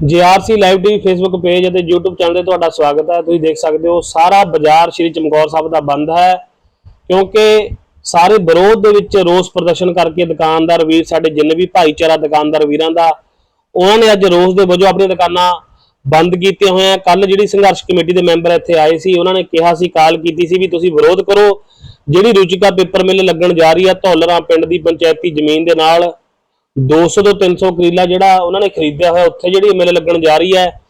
GRC live TV Facebook page ਅਤੇ YouTube channel ਤੇ ਤੁਹਾਡਾ ਸਵਾਗਤ ਹੈ। ਤੁਸੀਂ ਦੇਖ ਸਕਦੇ ਹੋ, ਸਾਰਾ ਬਾਜ਼ਾਰ ਸ਼੍ਰੀ ਚਮਕੌਰ ਸਾਹਿਬ ਦਾ ਬੰਦ ਹੈ ਕਿਉਂਕਿ ਸਾਰੇ ਵਿਰੋਧ ਦੇ ਵਿੱਚ ਰੋਸ ਪ੍ਰਦਰਸ਼ਨ ਕਰਕੇ ਦੁਕਾਨਦਾਰ ਵੀਰ, ਸਾਡੇ ਜਿੰਨੇ ਵੀ ਭਾਈਚਾਰਾ ਦੁਕਾਨਦਾਰ ਵੀਰਾਂ ਦਾ, ਉਹਨਾਂ ਨੇ ਅੱਜ ਰੋਸ ਦੇ ਵਜੋਂ ਆਪਣੀਆਂ ਦੁਕਾਨਾਂ ਬੰਦ ਕੀਤੀਆਂ ਹੋਈਆਂ। ਕੱਲ ਜਿਹੜੀ ਸੰਘਰਸ਼ ਕਮੇਟੀ ਦੇ ਮੈਂਬਰ ਇੱਥੇ ਆਏ ਸੀ, ਉਹਨਾਂ ਨੇ ਕਿਹਾ ਸੀ, ਕਾਲ ਕੀਤੀ ਸੀ ਵੀ ਤੁਸੀਂ ਵਿਰੋਧ ਕਰੋ। ਜਿਹੜੀ ਰੁਚਿਕਾ ਪੇਪਰ ਮਿਲ ਲੱਗਣ ਜਾ ਰਹੀ ਹੈ, ਧੌਲਰਾਂ ਪਿੰਡ ਦੀ ਪੰਚਾਇਤੀ ਜ਼ਮੀਨ ਦੇ ਨਾਲ 200 ਤੋਂ 300 ਕਿੱਲਾ ਜਿਹੜਾ ਉਹਨਾਂ ਨੇ ਖਰੀਦਿਆ ਹੋਇਆ, ਉੱਥੇ ਜਿਹੜੀ ਮਿਲ ਲੱਗਣ ਜਾ ਰਹੀ ਹੈ,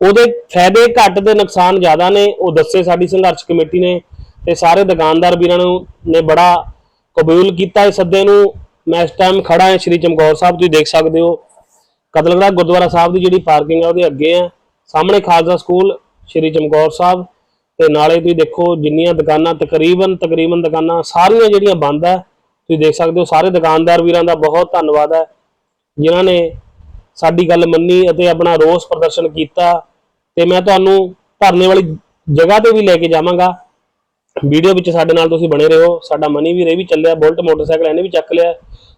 ਉਹਦੇ ਫਾਇਦੇ ਘੱਟ ਤੇ ਨੁਕਸਾਨ ਜ਼ਿਆਦਾ ਨੇ, ਉਹ ਦੱਸੇ ਸਾਡੀ ਸੰਘਰਸ਼ ਕਮੇਟੀ ਨੇ ਤੇ ਸਾਰੇ ਦੁਕਾਨਦਾਰ ਵੀਰਾਂ ਨੂੰ, ਨੇ ਬੜਾ ਕਬੂਲ ਕੀਤਾ ਇਸ ਸੱਦੇ ਨੂੰ। ਮੈਂ ਇਸ ਟਾਈਮ ਖੜਾ ਹਾਂ, ਸ਼੍ਰੀ ਚਮਕੌਰ ਸਾਹਿਬ, ਤੁਸੀਂ ਦੇਖ ਸਕਦੇ ਹੋ। ਕਤਲਗੜਾ ਗੁਰਦੁਆਰਾ ਸਾਹਿਬ ਦੀ ਜਿਹੜੀ ਪਾਰਕਿੰਗ ਹੈ ਉਹਦੇ ਅੱਗੇ ਆ। ਸਾਹਮਣੇ ਖਾਲਸਾ ਸਕੂਲ, ਸ਼੍ਰੀ ਚਮਕੌਰ ਸਾਹਿਬ। ਤੇ ਨਾਲੇ ਤੁਸੀਂ ਦੇਖੋ, ਜਿੰਨੀਆਂ ਦੁਕਾਨਾਂ, ਤਕਰੀਬਨ ਤਕਰੀਬਨ ਦੁਕਾਨਾਂ, ਸਾਰੀਆਂ ਜਿਹੜੀਆਂ ਬੰਦ ਹੈ ਤੁਸੀਂ ਦੇਖ ਸਕਦੇ ਹੋ, ਸਾਰੇ ਦੁਕਾਨਦਾਰ ਵੀਰਾਂ ਦਾ ਬਹੁਤ ਧੰਨਵਾਦ ਹੈ ਜਿਨ੍ਹਾਂ ਨੇ ਸਾਡੀ ਗੱਲ ਮੰਨੀ ਅਤੇ ਆਪਣਾ ਰੋਸ ਪ੍ਰਦਰਸ਼ਨ ਕੀਤਾ ਤੇ ਮੈਂ ਤੁਹਾਨੂੰ ਧਰਨੇ ਵਾਲੀ ਜਗ੍ਹਾ ਤੇ ਵੀ ਲੈ ਕੇ ਜਾਵਾਂਗਾ। ਵੀਡੀਓ ਵਿੱਚ ਸਾਡੇ ਨਾਲ ਤੁਸੀਂ ਬਣੇ ਰਹੋ। ਸਾਡਾ ਮਨੀ ਵੀ ਰੇ ਵੀ ਚੱਲਿਆ, ਬੁਲਟ ਮੋਟਰਸਾਈਕਲ ਇਹਨੇ ਵੀ ਚੱਕ ਲਿਆ।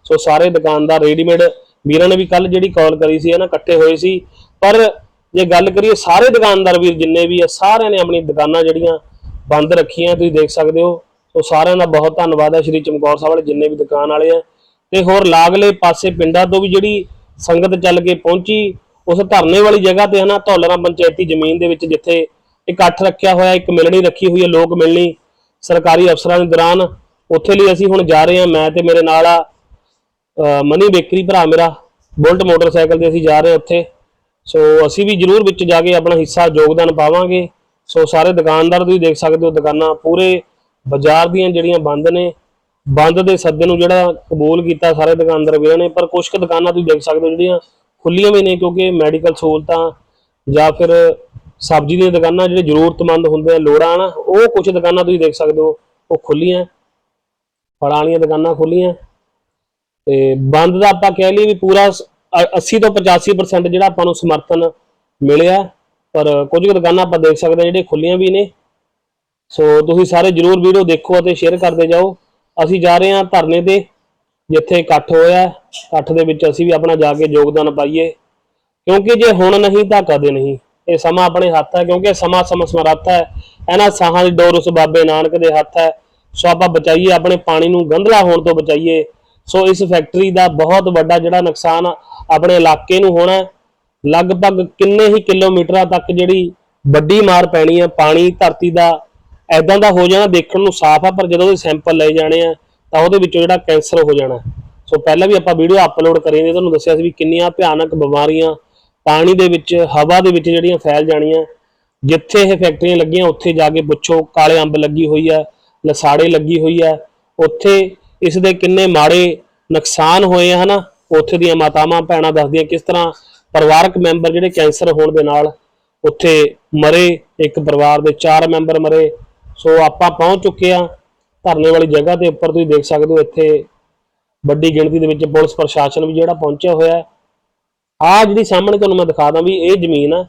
ਸੋ ਸਾਰੇ ਦੁਕਾਨਦਾਰ ਰੈਡੀਮੇਡ ਵੀਰਾਂ ਨੇ ਵੀ ਕੱਲ ਜਿਹੜੀ ਕਾਲ ਕਰੀ ਸੀ ਨਾ ਇਕੱਠੇ ਹੋਏ ਸੀ। ਪਰ ਜੇ ਗੱਲ ਕਰੀਏ ਸਾਰੇ ਦੁਕਾਨਦਾਰ ਵੀਰ ਜਿੰਨੇ ਵੀ ਆ, ਸਾਰਿਆਂ ਨੇ ਆਪਣੀ ਦੁਕਾਨਾਂ ਜਿਹੜੀਆਂ ਬੰਦ ਰੱਖੀਆਂ, ਤੁਸੀਂ ਦੇਖ ਸਕਦੇ ਹੋ। ਸੋ ਸਾਰਿਆਂ ਦਾ ਬਹੁਤ ਧੰਨਵਾਦ ਹੈ। ਸ਼੍ਰੀ ਚਮਕੌਰ ਸਾਹਿਬ ਵਾਲੇ ਜਿੰਨੇ ਵੀ ਦੁਕਾਨ ਵਾਲੇ ਆ ਤੇ ਹੋਰ ਲਾਗਲੇ ਪਾਸੇ ਪਿੰਡਾਂ ਤੋਂ ਵੀ ਜਿਹੜੀ ਸੰਗਤ ਚੱਲ ਕੇ ਪਹੁੰਚੀ, ਉਸ ਧਰਨੇ ਵਾਲੀ ਜਗ੍ਹਾ ਤੇ ਹਨਾ, ਧੌਲਰਾ ਪੰਚਾਇਤੀ ਜ਼ਮੀਨ ਦੇ ਵਿੱਚ ਜਿੱਥੇ ਇਕੱਠ ਰੱਖਿਆ ਹੋਇਆ, ਇੱਕ ਮਿਲਣੀ ਰੱਖੀ ਹੋਈ ਹੈ, ਲੋਕ ਮਿਲਣੀ ਸਰਕਾਰੀ ਅਫਸਰਾਂ ਦੇ ਦੌਰਾਨ, ਉੱਥੇ ਲਈ ਅਸੀਂ ਹੁਣ ਜਾ ਰਹੇ ਹਾਂ, ਮੈਂ ਤੇ ਮੇਰੇ ਨਾਲ ਆ ਮਨੀ ਬੇਕਰੀ ਭਰਾ ਮੇਰਾ, ਬੁਲਟ ਮੋਟਰਸਾਈਕਲ ਤੇ ਅਸੀਂ ਜਾ ਰਹੇ ਉੱਥੇ। ਸੋ ਅਸੀਂ ਵੀ ਜ਼ਰੂਰ ਵਿੱਚ ਜਾ ਕੇ ਆਪਣਾ ਹਿੱਸਾ, ਯੋਗਦਾਨ ਪਾਵਾਂਗੇ। ਸੋ ਸਾਰੇ ਦੁਕਾਨਦਾਰ ਤੁਸੀਂ ਦੇਖ ਸਕਦੇ ਹੋ, ਦੁਕਾਨਾਂ ਪੂਰੇ ਬਾਜ਼ਾਰ ਦੀਆਂ ਜਿਹੜੀਆਂ ਬੰਦ ਨੇ ਬੰਦ ਦੇ ਸੱਦੇ ਨੂੰ ਜਿਹੜਾ ਕਬੂਲ ਕੀਤਾ, ਸਾਰੇ ਦੁਕਾਨਦਾਰ ਵੀਰਾਂ ਨੇ ਪਰ ਕੁਝ ਕੁ ਦੁਕਾਨਾਂ ਤੁਸੀਂ ਦੇਖ ਸਕਦੇ ਹੋ ਜਿਹੜੀਆਂ ਖੁੱਲੀਆਂ ਵੀ ਨੇ, ਕਿਉਂਕਿ ਮੈਡੀਕਲ ਸਹੂਲਤਾਂ ਜਾਂ ਫਿਰ ਸਬਜ਼ੀ ਦੀਆਂ ਦੁਕਾਨਾਂ ਜਿਹੜੇ ਜ਼ਰੂਰਤਮੰਦ ਹੁੰਦੇ ਆ, ਲੋੜਾਂ ਨਾ, ਉਹ ਕੁਝ ਦੁਕਾਨਾਂ ਤੁਸੀਂ ਦੇਖ ਸਕਦੇ ਹੋ, ਉਹ ਖੁੱਲੀਆਂ ਫਲਾਂ ਵਾਲੀਆਂ ਦੁਕਾਨਾਂ ਖੁੱਲੀਆਂ ਤੇ ਬੰਦ ਦਾ ਆਪਾਂ ਕਹਿ ਲਈਏ ਵੀ ਪੂਰਾ ਸ- 80 ਤੋਂ 85% ਜਿਹੜਾ ਆਪਾਂ ਨੂੰ ਸਮਰਥਨ ਮਿਲਿਆ, ਪਰ ਕੁਝ ਕੁ ਦੁਕਾਨਾਂ ਆਪਾਂ ਦੇਖ ਸਕਦੇ ਹਾਂ ਜਿਹੜੇ ਖੁੱਲੀਆਂ ਵੀ ਨੇ। ਸੋ ਤੁਸੀਂ ਸਾਰੇ ਜਰੂਰ ਵੀਡੀਓ ਦੇਖੋ ਅਤੇ ਸ਼ੇਅਰ ਕਰਦੇ ਜਾਓ। ਅਸੀਂ ਜਾ ਰਹੇ ਹਾਂ ਧਰਨੇ ਤੇ, ਜਿੱਥੇ ਇਕੱਠ ਹੋਇਆ ਇਕੱਠ ਦੇ ਵਿੱਚ ਅਸੀਂ ਵੀ ਆਪਣਾ ਜਾ ਕੇ ਯੋਗਦਾਨ ਪਾਈਏ। ਕਿਉਂਕਿ ਜੇ ਹੁਣ ਨਹੀਂ ਤਾਂ ਕਦੇ ਨਹੀਂ। ਇਹ ਸਮਾਂ ਆਪਣੇ ਹੱਥ ਹੈ, ਕਿਉਂਕਿ ਸਮਾਂ ਸਮਾਂ ਸਮਰੱਥ ਹੈ। ਇਹਨਾਂ ਸਾਹਾਂ ਦੀ ਡੋਰ ਉਸ ਬਾਬੇ ਨਾਨਕ ਦੇ ਹੱਥ ਹੈ। ਸੋ ਆਪਾਂ ਬਚਾਈਏ, ਆਪਣੇ ਪਾਣੀ ਨੂੰ ਗੰਧਲਾ ਹੋਣ ਤੋਂ ਬਚਾਈਏ। ਸੋ ਇਸ ਫੈਕਟਰੀ ਦਾ ਬਹੁਤ ਵੱਡਾ ਜਿਹੜਾ ਨੁਕਸਾਨ ਆਪਣੇ ਇਲਾਕੇ ਨੂੰ ਹੋਣਾ ਲਗਭਗ ਕਿੰਨੇ ਹੀ ਕਿਲੋਮੀਟਰਾਂ ਤੱਕ ਜਿਹੜੀ ਵੱਡੀ ਮਾਰ ਪੈਣੀ ਹੈ, ਪਾਣੀ, ਧਰਤੀ ਦਾ ਐਦਾਂ ਦਾ ਹੋ ਜਾਣਾ ਦੇਖਣ ਨੂੰ ਸਾਫ਼ ਆ, ਪਰ ਜਦੋਂ ਉਹਦੇ ਸੈਂਪਲ ਲਏ ਜਾਣੇ ਆ, ਤਾਂ ਉਹਦੇ ਵਿੱਚੋਂ ਜਿਹੜਾ ਕੈਂਸਰ ਹੋ ਜਾਣਾ। ਸੋ ਪਹਿਲਾਂ ਵੀ ਆਪਾਂ ਵੀਡੀਓ ਅਪਲੋਡ ਕਰੀ ਨੇ ਤੁਹਾਨੂੰ ਦੱਸਿਆ ਸੀ ਵੀ ਕਿੰਨੀਆਂ ਭਿਆਨਕ ਬਿਮਾਰੀਆਂ ਪਾਣੀ ਦੇ ਵਿੱਚ, ਹਵਾ ਦੇ ਵਿੱਚ ਜਿਹੜੀਆਂ ਫੈਲ ਜਾਣੀਆਂ। ਜਿੱਥੇ ਇਹ ਫੈਕਟਰੀਆਂ ਲੱਗੀਆਂ, ਉੱਥੇ ਜਾ ਕੇ ਪੁੱਛੋ, ਕਾਲੇ ਅੰਬ ਲੱਗੀ ਹੋਈ ਹੈ ਲਸਾੜੇ ਲੱਗੀ ਹੋਈ ਹੈ ਉੱਥੇ ਇਸ ਦੇ ਕਿੰਨੇ ਮਾੜੇ ਨੁਕਸਾਨ ਹੋਏ ਆ, ਹਨਾ? ਉੱਥੇ ਦੀਆਂ ਮਾਤਾਵਾਂ, ਭੈਣਾਂ ਦੱਸਦੀਆਂ ਕਿਸ ਤਰ੍ਹਾਂ ਪਰਿਵਾਰਕ ਮੈਂਬਰ ਜਿਹੜੇ ਕੈਂਸਰ ਹੋਣ ਦੇ ਨਾਲ ਉੱਥੇ ਮਰੇ, ਇੱਕ ਪਰਿਵਾਰ ਦੇ ਚਾਰ ਮੈਂਬਰ ਮਰੇ ਸੋ ਆਪਾਂ ਪਹੁੰਚ ਚੁੱਕੇ ਆ ਧਰਨੇ ਵਾਲੀ ਜਗ੍ਹਾ ਦੇ ਉੱਪਰ। ਤੁਸੀਂ ਦੇਖ ਸਕਦੇ ਹੋ ਇੱਥੇ ਵੱਡੀ ਗਿਣਤੀ ਦੇ ਵਿੱਚ ਪੁਲਿਸ ਪ੍ਰਸ਼ਾਸਨ ਵੀ ਜਿਹੜਾ ਪਹੁੰਚਿਆ ਹੋਇਆ ਹੈ। ਆ ਜਿਹੜੀ ਸਾਹਮਣੇ ਤੁਹਾਨੂੰ ਮੈਂ ਦਿਖਾ ਦਾਂ ਵੀ ਇਹ ਜ਼ਮੀਨ ਆ,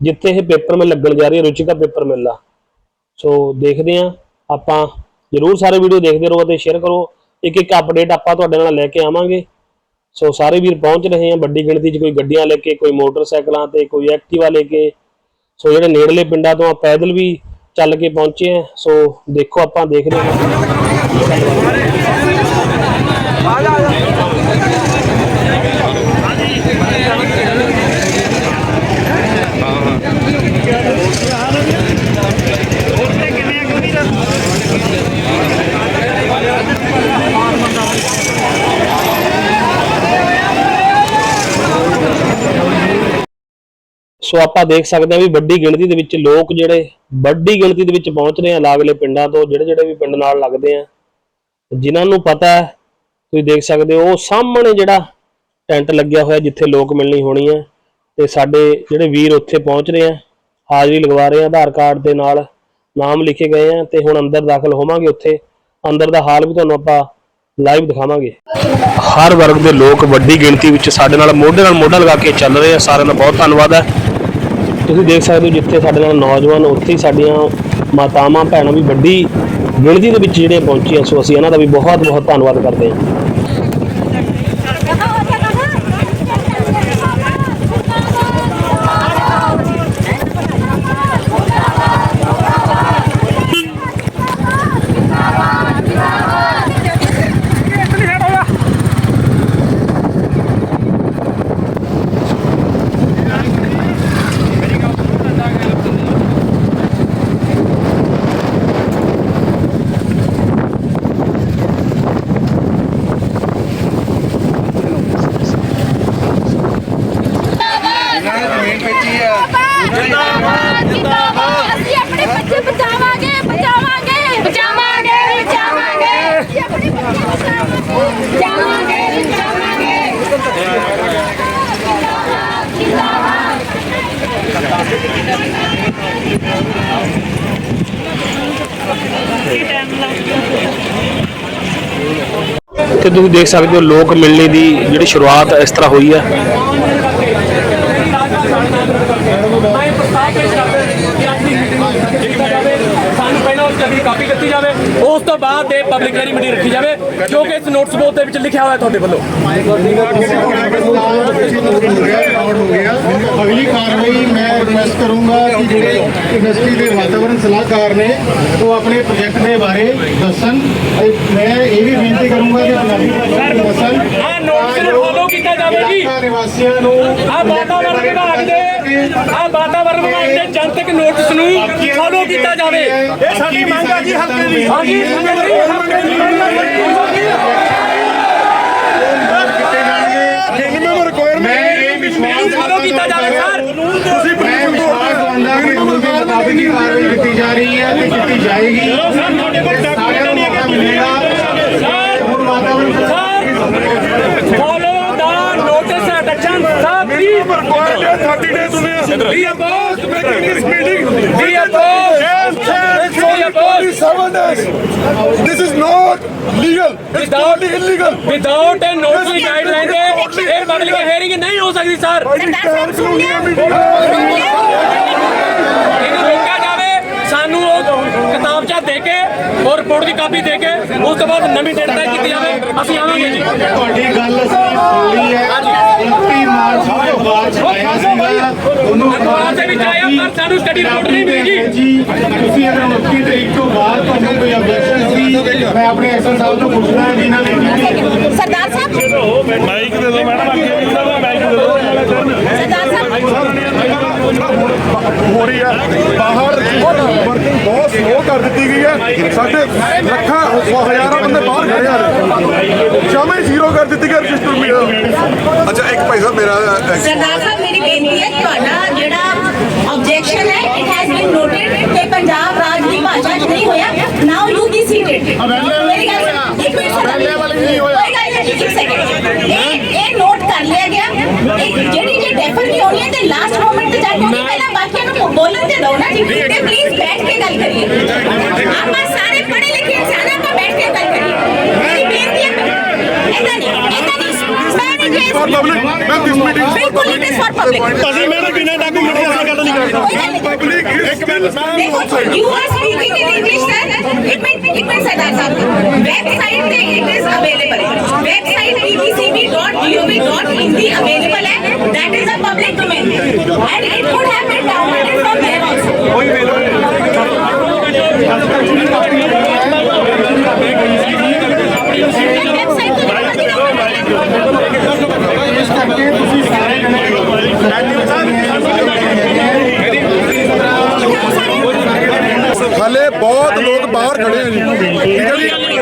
ਜਿੱਥੇ ਇਹ ਪੇਪਰ ਮਿਲ ਲੱਗਣ ਜਾ ਰਹੀ ਹੈ, ਰੁਚਿਕਾ ਪੇਪਰ ਮਿਲ ਆ। ਸੋ ਦੇਖਦੇ ਆ ਆਪਾਂ ਜਰੂਰ ਸਾਰੇ ਵੀਡੀਓ ਦੇਖਦੇ ਰਹੋ ਅਤੇ ਸ਼ੇਅਰ ਕਰੋ। ਇੱਕ ਇੱਕ ਅਪਡੇਟ ਆਪਾਂ ਤੁਹਾਡੇ ਨਾਲ ਲੈ ਕੇ ਆਵਾਂਗੇ। ਸੋ ਸਾਰੇ ਵੀਰ ਪਹੁੰਚ ਰਹੇ ਆ ਵੱਡੀ ਗਿਣਤੀ 'ਚ ਕੋਈ ਗੱਡੀਆਂ ਲੈ ਕੇ, ਕੋਈ ਮੋਟਰਸਾਈਕਲਾਂ ਤੇ, ਕੋਈ ਐਕਟਿਵਾ ਲੈ ਕੇ। ਸੋ ਜਿਹੜੇ ਨੇੜਲੇ ਪਿੰਡਾਂ ਤੋਂ ਆ, ਪੈਦਲ ਵੀ ਚੱਲ ਕੇ ਪਹੁੰਚੇ ਆ ਸੋ ਦੇਖੋ ਆਪਾਂ ਦੇਖ ਰਹੇ ਹਾਂ ਸੋ ਆਪਾਂ ਦੇਖ ਸਕਦੇ ਹਾਂ ਵੀ ਵੱਡੀ ਗਿਣਤੀ ਦੇ ਵਿੱਚ ਲੋਕ ਜਿਹੜੇ ਵੱਡੀ ਗਿਣਤੀ ਦੇ ਵਿੱਚ ਪਹੁੰਚ ਰਹੇ ਆ ਲਾਗਲੇ ਪਿੰਡਾਂ ਤੋਂ, ਜਿਹੜੇ ਜਿਹੜੇ ਵੀ ਪਿੰਡ ਨਾਲ ਲੱਗਦੇ ਆ। ਜਿਨ੍ਹਾਂ ਨੂੰ ਪਤਾ ਹੈ, ਤੁਸੀਂ ਦੇਖ ਸਕਦੇ ਹੋ, ਉਹ ਸਾਹਮਣੇ ਜਿਹੜਾ ਟੈਂਟ ਲੱਗਿਆ ਹੋਇਆ ਜਿੱਥੇ ਲੋਕ ਮਿਲਣੀ ਹੋਣੀ ਹੈ ਤੇ ਸਾਡੇ ਜਿਹੜੇ ਵੀਰ ਉੱਥੇ ਪਹੁੰਚ ਰਹੇ ਆ, ਹਾਜ਼ਰੀ ਲਗਵਾ ਰਹੇ ਆ, ਆਧਾਰ ਕਾਰਡ ਦੇ ਨਾਲ ਨਾਮ ਲਿਖੇ ਗਏ ਆ, ਤੇ ਹੁਣ ਅੰਦਰ ਦਾਖਲ ਹੋਵਾਂਗੇ ਉੱਥੇ। ਅੰਦਰ ਦਾ ਹਾਲ ਵੀ ਤੁਹਾਨੂੰ ਆਪਾਂ ਲਾਈਵ ਦਿਖਾਵਾਂਗੇ। ਹਰ ਵਰਗ ਦੇ ਲੋਕ ਵੱਡੀ ਗਿਣਤੀ ਵਿੱਚ ਸਾਡੇ ਨਾਲ ਮੋਢੇ ਨਾਲ ਮੋਢਾ ਲਗਾ ਕੇ ਚੱਲ ਰਹੇ ਆ, ਸਾਰਿਆਂ ਦਾ ਬਹੁਤ ਧੰਨਵਾਦ ਹੈ। ਤੁਸੀਂ ਦੇਖ ਸਕਦੇ ਹੋ ਜਿੱਥੇ ਸਾਡੇ ਨਾਲ ਨੌਜਵਾਨ ਉੱਥੇ ਹੀ ਸਾਡੀਆਂ ਮਾਤਾਵਾਂ, ਭੈਣਾਂ ਵੀ ਵੱਡੀ ਗਿਣਤੀ ਦੇ ਵਿੱਚ ਜਿਹੜੇ ਪਹੁੰਚੀਆਂ ਸੋ ਅਸੀਂ ਇਹਨਾਂ ਦਾ ਵੀ ਬਹੁਤ ਬਹੁਤ ਧੰਨਵਾਦ ਕਰਦੇ ਹਾਂ। ਤੇ ਤੁਸੀਂ ਦੇਖ ਸਕਦੇ ਹੋ ਲੋਕ ਮਿਲਣੇ ਦੀ ਜਿਹੜੀ ਸ਼ੁਰੂਆਤ ਇਸ ਤਰ੍ਹਾਂ ਹੋਈ ਹੈ ਦੀ ਕਾਪੀ ਕੀਤੀ ਜਾਵੇ ਉਸ ਤੋਂ ਬਾਅਦ ਦੇ ਪਬਲਿਕ ਹੈਰੀ ਮੀਟਿੰਗ ਰੱਖੀ ਜਾਵੇ ਜੋ ਕਿ ਇਸ ਨੋਟਿਸ ਬੋਰਡ ਦੇ ਵਿੱਚ ਲਿਖਿਆ ਹੋਇਆ ਤੁਹਾਡੇ ਵੱਲੋਂ ਅਗਲੀ ਕਾਰਵਾਈ ਮੈਂ ਰਿਕੁਐਸਟ ਕਰੂੰਗਾ ਕਿ ਜਿਹੜੇ ਇੰਡਸਟਰੀ ਦੇ ਵਾਤਾਵਰਣ ਸਲਾਹਕਾਰ ਨੇ ਉਹ ਆਪਣੇ ਪ੍ਰੋਜੈਕਟ ਦੇ ਬਾਰੇ ਦੱਸਣ ਤੇ ਮੈਂ ਇਹ ਵੀ ਬੇਨਤੀ ਕਰੂੰਗਾ ਕਿ ਪੰਜਾਬੀ ਦੱਸਣ ਆਹ ਨੋਟਿਸ ਨੂੰ follow ਕੀਤਾ ਜਾਵੇ ਜੀ। ਇਲਾਕਾ ਨਿਵਾਸੀਆਂ ਨੂੰ ਆ ਵਾਤਾਵਰਣ ਵਿਭਾਗ ਦੇ ਆ ਦੇ ਜਨਤਕ ਨੋਟਿਸ ਨੂੰ ਫੋਲੋ ਕੀਤਾ ਜਾਵੇ। ਇਹ ਸਾਡੀ ਮੰਗ ਹੈ ਜੀ ਹਲਕੇ ਦੀ। ਹਾਂਜੀ ਮੈਂ ਇਹ ਵਿਸ਼ਵਾਸ ਫੋਲੋ ਕੀਤਾ ਜਾਵੇ ਸਰ। ਤੁਸੀਂ ਮੈਂ ਵਿਸ਼ਵਾਸ ਦਵਾਉਂਦਾ ਕਿ ਕਾਨੂੰਨ ਦੇ ਮੁਤਾਬਿਕ ਹੀ ਕਾਰਵਾਈ ਕੀਤੀ ਜਾ ਰਹੀ ਹੈ ਤੇ ਕੀਤੀ ਜਾਏਗੀ। Minister for Goyal 30 days only. We oppose making this meeting. We oppose. We. This is not legal. It's without illegal. Without a notice guideline, ये public hearing is not possible, sir. ਕਿਤਾਬਚਾ ਦੇ ਕੇ ਔਰ ਰਿਪੋਰਟ ਦੀ copy ਦੇ ਕੇ ਉਸ ਤੋਂ ਬਾਅਦ ਨਵੀਂ ਡੇਟ ਤੈਅ ਕੀਤੀ ਜਾਵੇ ਅਸੀਂ ਆਵਾਂਗੇ ਜੀ। ਤੁਹਾਡੀ ਗੱਲ ਅਸੀਂ ਸੁਣ ਹੈ। 29 ਮਾਰਚ ਨੂੰ ਅਖਬਾਰ ਚ ਆਇਆ ਸੀਗਾ। ਉਹਨੂੰ ਅਖਬਾਰ ਦੇ ਵਿੱਚ ਆਇਆ ਪਰ ਸਾਨੂੰ ਸਟੱਡੀ ਰਿਪੋਰਟ ਨਹੀਂ ਮਿਲੀ ਜੀ। ਤੁਸੀਂ ਅਗਰ 29 ਤਰੀਕ ਤੋਂ ਬਾਅਦ ਤੁਹਾਨੂੰ ਕੋਈ objection ਸੀ ਮੈਂ ਆਪਣੇ ਐਕਸ਼ਨ ਸਾਹਿਬ ਤੋਂ ਪੁੱਛਣਾ ਹੈ ਜਿਨ੍ਹਾਂ ਨੇ ਸਰਦਾਰ ਸਾਹਿਬ? ਮਾਈਕ ਦੇ ਦਿਓ ਮੈਡਮ ਅੱਗੇ ਮਾਈਕ ਦੇ ਦਿਓ ਸਰਦਾਰ ਸਾਹਿਬ ਹੋ ਰਹੀ ਹੈ। ਬਾਹਰ ਵਰਕਿੰਗ ਬਹੁਤ ਸਲੋ ਕਰ ਦਿੱਤੀ ਗਈ ਹੈ। ਸਾਡੇ ਲੱਖਾਂ ਹਜ਼ਾਰਾਂ ਬੰਦੇ ਬਾਹਰ ਖੜੇ ਆ ਜਮੇ ਜ਼ੀਰੋ ਕਰ ਦਿੱਤੀ ਗਈ ਰਜਿਸਟਰ ਮੀਟਰ ਅੱਛਾ ਇੱਕ ਪੈਸਾ ਮੇਰਾ ਸਰਦਾਰ ਸਾਹਿਬ ਮੇਰੀ ਬੇਨਤੀ ਹੈ ਤੁਹਾਡਾ ਜਿਹੜਾ ਅਸੀਂ ਮੇਰੇ ਬਿਨਾਂ ਡਾਕੂਮੈਂਟ ਦੀ ਗੱਲ ਨਹੀਂ ਕਰਦਾ ਕੋਈ ਗੱਲ ਨਹੀਂ ਪਬਲਿਕ ਇੱਕ ਮਿੰਟ ਮੈਂ देखो you are speaking in English sir एक मिनट एक मिनट सरदार साहब वेबसाइट पे it is available website bbcb.gov.hindi available है that is a public domain and it could have been downloaded from there also website तो ਇਸ ਹਲੇ ਬਹੁਤ ਲੋਕ ਬਾਹਰ ਖੜੇ ਆ ਜੀ।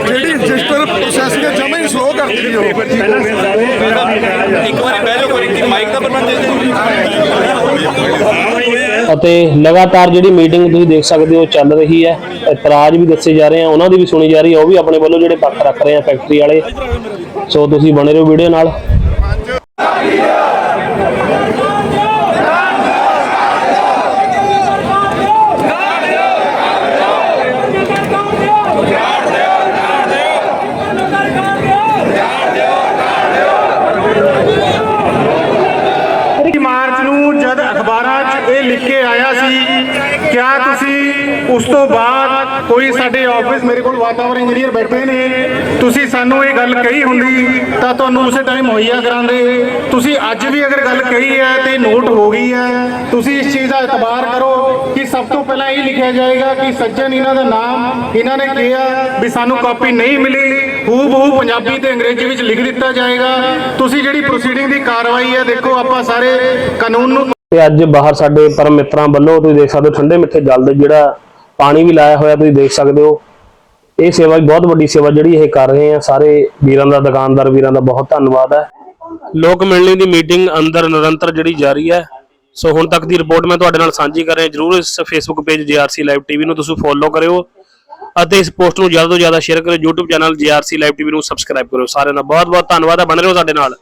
ਜਿਹੜੀ ਰਜਿਸਟਰ ਪ੍ਰੋਸੈਸਿੰਗ ਹੈ ਜਮੇ ਹੀ ਸਲੋ ਕਰ ਦਿੱਤੀ ਉਹ। ਅਤੇ ਲਗਾਤਾਰ ਜਿਹੜੀ ਮੀਟਿੰਗ ਤੁਸੀਂ ਦੇਖ ਸਕਦੇ ਹੋ ਚੱਲ ਰਹੀ ਹੈ। ਇਤਰਾਜ਼ ਵੀ ਦੱਸੇ ਜਾ ਰਹੇ ਆ, ਉਹਨਾਂ ਦੀ ਵੀ ਸੁਣੀ ਜਾ ਰਹੀ ਹੈ। ਉਹ ਵੀ ਆਪਣੇ ਵੱਲੋਂ ਜਿਹੜੇ ਪੱਖ ਰੱਖ ਰਹੇ ਆ ਫੈਕਟਰੀ ਵਾਲੇ। ਸੋ ਤੁਸੀਂ ਬਣੇ ਰਹੋ ਵੀਡੀਓ ਨਾਲ ਮਾਰਚ ਨੂੰ ਜਦ ਅਖਬਾਰਾਂ 'ਚ ਇਹ ਲਿਖ ਕੇ ਆਇਆ ਸੀ ਕਿਆ ਤੁਸੀਂ ਉਸ ਤੋਂ ਬਾਅਦ ਕੋਈ ਸਾਡੇ ਆਫਿਸ ਮੇਰੇ ਕੋਲ ਵਾਤਾਵਰਣ ਇੰਜੀਨੀਅਰ ਬੈਠੇ ਨੇ। ਤੁਸੀਂ ਸਾਨੂੰ ਇਹ ਗੱਲ ਕਹੀ ਹੁੰਦੀ, ਤਾਂ ਤੁਹਾਨੂੰ ਉਸੇ ਟਾਈਮ ਮੁਹੱਈਆ ਕਰਾਉਂਦੇ। ਤੁਸੀਂ ਅੱਜ ਵੀ ਅਗਰ ਗੱਲ ਕਹੀ ਹੈ ਤੇ ਨੋਟ ਹੋ ਗਈ ਹੈ। ਤੁਸੀਂ ਇਸ ਚੀਜ਼ ਦਾ ਇਤਬਾਰ ਕਰੋ ਕਿ ਸਭ ਤੋਂ ਪਹਿਲਾਂ ਇਹ ਲਿਖਿਆ ਜਾਏਗਾ ਕਿ ਸੱਜਣ ਇਹਨਾਂ ਦਾ ਨਾਮ, ਇਹਨਾਂ ਨੇ ਕਿਹਾ ਵੀ ਸਾਨੂੰ ਕਾਪੀ ਨਹੀਂ ਮਿਲੀ। ਹੂ ਪੰਜਾਬੀ ਤੇ ਅੰਗਰੇਜ਼ੀ ਵਿੱਚ ਲਿਖ ਦਿੱਤਾ ਜਾਏਗਾ। ਤੁਸੀਂ ਜਿਹੜੀ ਪ੍ਰੋਸੀਡਿੰਗ ਦੀ ਕਾਰਵਾਈ ਹੈ, ਦੇਖੋ ਆਪਾਂ ਸਾਰੇ ਕਾਨੂੰਨ ਨੂੰ ਤੇ ਅੱਜ ਬਾਹਰ ਸਾਡੇ ਪਰਮ ਮਿੱਤਰਾਂ ਵੱਲੋਂ ਤੁਸੀਂ ਦੇਖ ਸਕਦੇ ਹੋ ਠੰਡੇ ਮਿੱਠੇ ਜਲ ਦੇ ਜਿਹੜਾ ਪਾਣੀ ਵੀ ਲਾਇਆ ਹੋਇਆ, ਤੁਸੀਂ ਦੇਖ ਸਕਦੇ ਹੋ। ਇਹ ਸੇਵਾ ਵੀ ਬਹੁਤ ਵੱਡੀ ਸੇਵਾ ਜਿਹੜੀ ਇਹ ਕਰ ਰਹੇ ਆ। ਸਾਰੇ ਵੀਰਾਂ ਦਾ, ਦੁਕਾਨਦਾਰ ਵੀਰਾਂ ਦਾ ਬਹੁਤ ਧੰਨਵਾਦ ਹੈ। ਲੋਕ ਮਿਲਣੀ ਦੀ ਮੀਟਿੰਗ ਅੰਦਰ ਨਿਰੰਤਰ ਜਿਹੜੀ ਜਾਰੀ ਹੈ। ਸੋ ਹੁਣ ਤੱਕ ਦੀ ਰਿਪੋਰਟ ਮੈਂ ਤੁਹਾਡੇ ਨਾਲ ਸਾਂਝੀ ਕਰ ਰਿਹਾ। ਜਰੂਰ ਇਸ Facebook page JRC live TV ਨੂੰ ਤੁਸੀਂ ਫੋਲੋ ਕਰਿਓ ਅਤੇ ਇਸ ਪੋਸਟ ਨੂੰ ਜ਼ਿਆਦਾ ਤੋਂ ਜ਼ਿਆਦਾ ਸ਼ੇਅਰ ਕਰਿਓ। YouTube channel JRC live TV ਨੂੰ ਸਬਸਕ੍ਰਾਈਬ ਕਰਿਓ। ਸਾਰਿਆਂ ਦਾ ਬਹੁਤ ਬਹੁਤ ਧੰਨਵਾਦ ਹੈ। ਬਣੇ ਰਹੋ ਸਾਡੇ ਨਾਲ।